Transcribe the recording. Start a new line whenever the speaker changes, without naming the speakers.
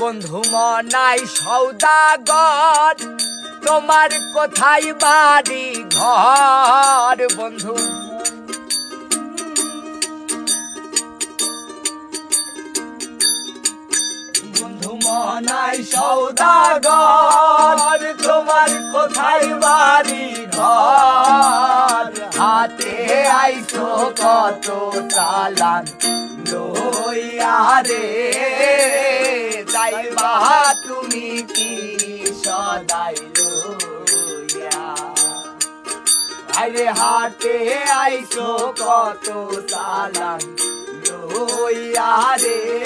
বন্ধু মনাই সৌদাগর, তোমার কোথায় বাড়ি ঘর, বন্ধু? বন্ধু মনাই সৌদাগর, তোমার কোথায় বাড়ি ঘর? হাতে আইসো কত চালান, লইয়া রে। যাইবা তুমি কি সদাই লইয়া? আরে হাটে আইসো কত সালাম লইয়া রে।